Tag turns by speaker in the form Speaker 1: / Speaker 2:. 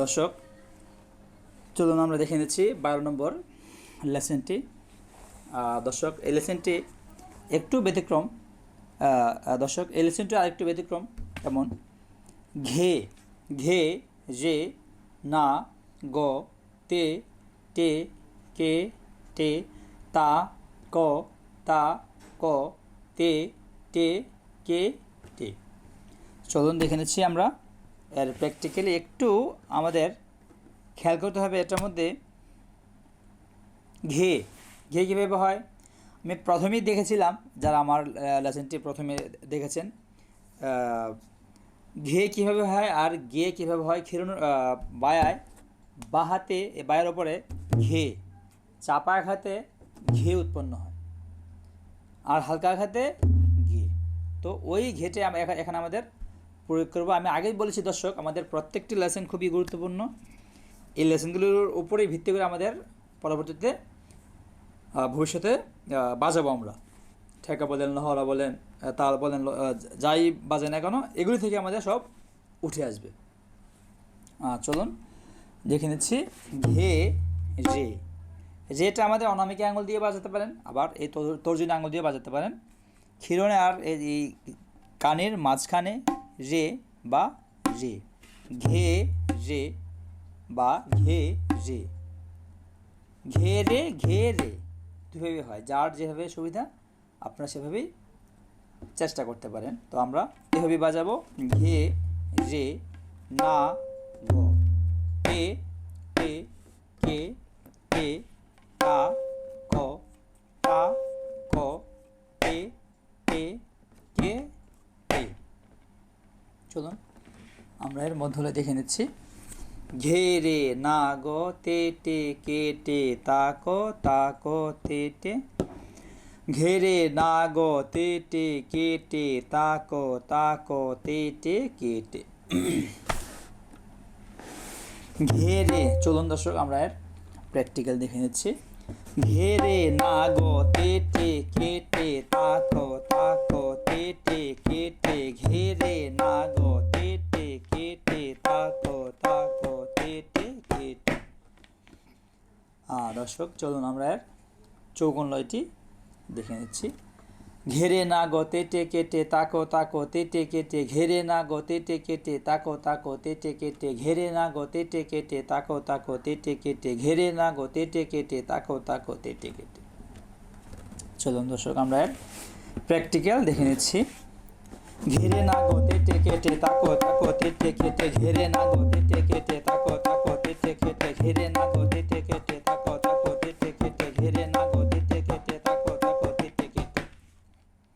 Speaker 1: দর্শক, চলুন আমরা দেখে নিচ্ছি বারো নম্বর লেসেনটি। দর্শক, এই লেসেনটি একটু ব্যতিক্রম। দর্শক, এই লেসেনটি আরেকটু ব্যতিক্রম। যেমন ঘে ঘে, যে, না, গ, তে টে কে টে তা, ক তা, ক, তে টে কে টে চলুন দেখে নিচ্ছি আমরা। এর প্র্যাকটিক্যালি একটু আমাদের খেয়াল করতে হবে এটার মধ্যে ঘে। ঘে কীভাবে হয়? আমি প্রথমেই দেখেছিলাম, যারা আমার লেসেনটি প্রথমে দেখেছেন ঘে কীভাবে হয় আর গে কীভাবে হয় খিরুন বায়ায় বাহাতে এ বায়ের ওপরে ঘে। চাপা আঘাতে ঘে উৎপন্ন হয় আর হালকা আঘাতে ঘে। তো ওই ঘেটে এখানে আমাদের প্রয়োগ করব। আমি আগেই বলেছি দর্শক, আমাদের প্রত্যেকটি লেসন খুবই গুরুত্বপূর্ণ। এই লেসনগুলোর উপরেই ভিত্তি করে আমাদের পরবর্তীতে ভবিষ্যতে বাজাবো আমরা। ঠেকা বলেন লহরা বলেন তাল বলেন যাই বাজে না কেন, এগুলি থেকে আমাদের সব উঠে আসবে। চলুন, দেখে নিচ্ছি। ঘে, রে। রেটা আমাদের অনামিকা আঙুল দিয়ে বাজাতে পারেন, আবার এই তর- তর্জনী আঙুল দিয়ে বাজাতে পারেন। খিরনে আর এই কানের মাঝখানে রে বা রে, ঘে রে বা ঘে রে। ঘে রে ঘে রে দুভাবে হয়, যার যেভাবে সুবিধা, আপনারা সেভাবেই চেষ্টা করতে পারেন। তো আমরা এভাবে বাজাবো, ঘে রে না গ তে তে কে চলুন, আমরা এর মধ্যলে দেখে নিচ্ছি। ঘেরে না গো, তে, টে, কে, টে তাক তে টে। ঘেরে না গো, তে, টে, কে, টে তাক তাক তে টে, কে, টে। ঘেরে চলুন দর্শক, আমরা এর প্র্যাকটিক্যাল দেখে নিচ্ছি। ঘেরে না গো, তে, টে, কে, টে তাক দর্শক চলুন আমরা এর চৌকন লয়টি দেখে নিচ্ছি ঘেরে না গো তেটে কেটে তাকো তাকো তেটে কেটে ঘেরে না গো তেটে কেটে তাকো তাকো তেটে কেটে ঘেরে না গো তেটে কেটে তাকো তাকো তেটে কেটে ঘেরে না গো তেটে কেটে তাকো তাকো তেটে কেটে চলুন দর্শক আমরা এর প্র্যাকটিক্যাল দেখে নিচ্ছি ঘেরে না গো তেটে কেটে তাকো তাকো তেটে কেটে ঘেরে না গো তেটে কেটে তাকো তাকো তেটে কেটে ঘেরে না গো